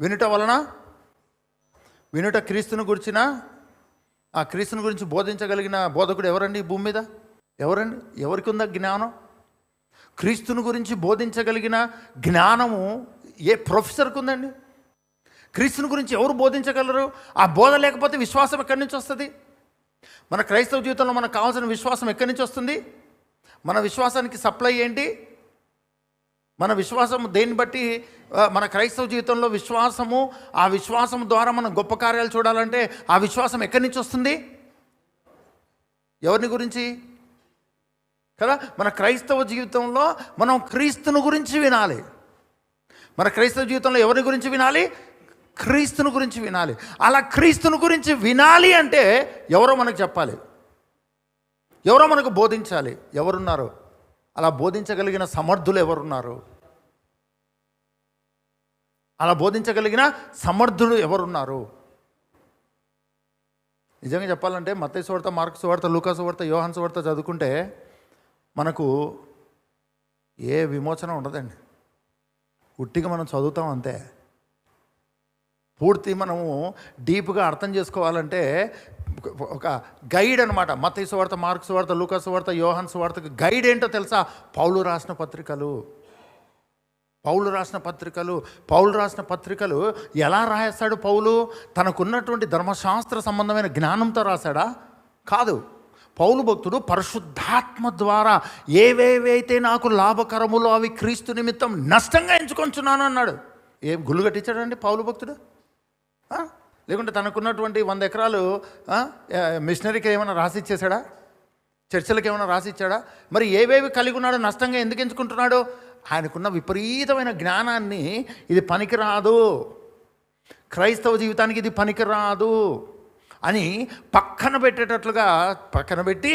వినుట వలన? వినుట క్రీస్తుని గురించిన? ఆ క్రీస్తుని గురించి బోధించగలిగిన బోధకుడు ఎవరండి భూమి మీద? ఎవరండి? ఎవరికి ఉందా జ్ఞానం? క్రీస్తుని గురించి బోధించగలిగిన జ్ఞానము ఏ ప్రొఫెసర్కి ఉందండి క్రీస్తుని గురించి ఎవరు బోధించగలరు? ఆ బోధ లేకపోతే విశ్వాసం ఎక్కడి నుంచి వస్తుంది? మన క్రైస్తవ జీవితంలో మనకు కావాల్సిన విశ్వాసం ఎక్కడి నుంచి వస్తుంది? మన విశ్వాసానికి సప్లై ఏంటి? మన విశ్వాసం దేన్ని బట్టి? మన క్రైస్తవ జీవితంలో విశ్వాసము ఆ విశ్వాసం ద్వారా మనం గొప్ప కార్యాలు చూడాలంటే ఆ విశ్వాసం ఎక్కడి నుంచి వస్తుంది? ఎవరిని గురించి? కదా మన క్రైస్తవ జీవితంలో మనం క్రీస్తుని గురించి వినాలి. మన క్రైస్తవ జీవితంలో ఎవరి గురించి వినాలి? క్రీస్తుని గురించి వినాలి. అలా క్రీస్తుని గురించి వినాలి అంటే ఎవరో మనకు చెప్పాలి. ఎవరో మనకు బోధించాలి. ఎవరున్నారు? అలా బోధించగలిగిన సమర్థులు ఎవరున్నారు? అలా బోధించగలిగిన సమర్థులు ఎవరున్నారు? నిజంగా చెప్పాలంటే మత్తయ్య సువార్త మార్కు సువార్త లూకా సువార్త యోహన్ సువార్త చదువుకుంటే మనకు ఏ విమోచన ఉండదండి. ఉట్టిగా మనం చదువుతాం అంతే. పూర్తి మనము డీప్గా అర్థం చేసుకోవాలంటే ఒక గైడ్ అనమాట మత్తయి సువార్త మార్క్ సువార్త లూకా సువార్త యోహన్ సువార్తకు గైడ్ ఏంటో తెలుసా? పౌలు రాసిన పత్రికలు. పౌలు రాసిన పత్రికలు పౌలు రాసిన పత్రికలు ఎలా రాస్తాడు పౌలు? తనకున్నటువంటి ధర్మశాస్త్ర సంబంధమైన జ్ఞానంతో రాశాడా? కాదు. పౌలు భక్తుడు పరిశుద్ధాత్మ ద్వారా ఏవేవైతే నాకు లాభకరములో అవి క్రీస్తు నిమిత్తం నష్టంగా ఎంచుకొంచున్నాను అన్నాడు. ఏం గుళ్ళుగట్టించాడండి పౌలు భక్తుడు? లేకుంటే తనకున్నటువంటి వంద ఎకరాలు మిషనరీకి ఏమైనా రాసిచ్చేసాడా చర్చలకు ఏమైనా రాసిచ్చాడా? మరి ఏవేవి కలిగి ఉన్నాడో నష్టంగా ఎందుకు ఎంచుకుంటున్నాడు? ఆయనకున్న విపరీతమైన జ్ఞానాన్ని ఇది పనికిరాదు. క్రైస్తవ జీవితానికి ఇది పనికిరాదు అని పక్కన పెట్టేటట్లుగా పక్కన పెట్టి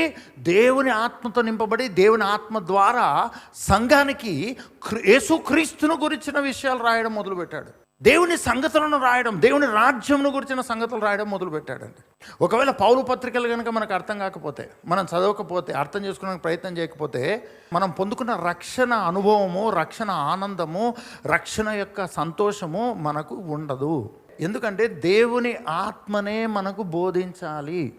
దేవుని ఆత్మతో నింపబడి దేవుని ఆత్మ ద్వారా సంఘానికి యేసుక్రీస్తును గురించిన విషయాలు రాయడం మొదలుపెట్టాడు. దేవుని సంగతులను రాయడం దేవుని రాజ్యమును గురించిన సంగతులు రాయడం మొదలుపెట్టాడండి. ఒకవేళ పౌరు పత్రికలు కనుక మనకు అర్థం కాకపోతే మనం చదవకపోతే అర్థం చేసుకోవడానికి ప్రయత్నం చేయకపోతే మనం పొందుకున్న రక్షణ అనుభవము రక్షణ ఆనందము రక్షణ యొక్క సంతోషము మనకు ఉండదు. ఎందుకంటే దేవుని ఆత్మనే మనకు బోధించాలి.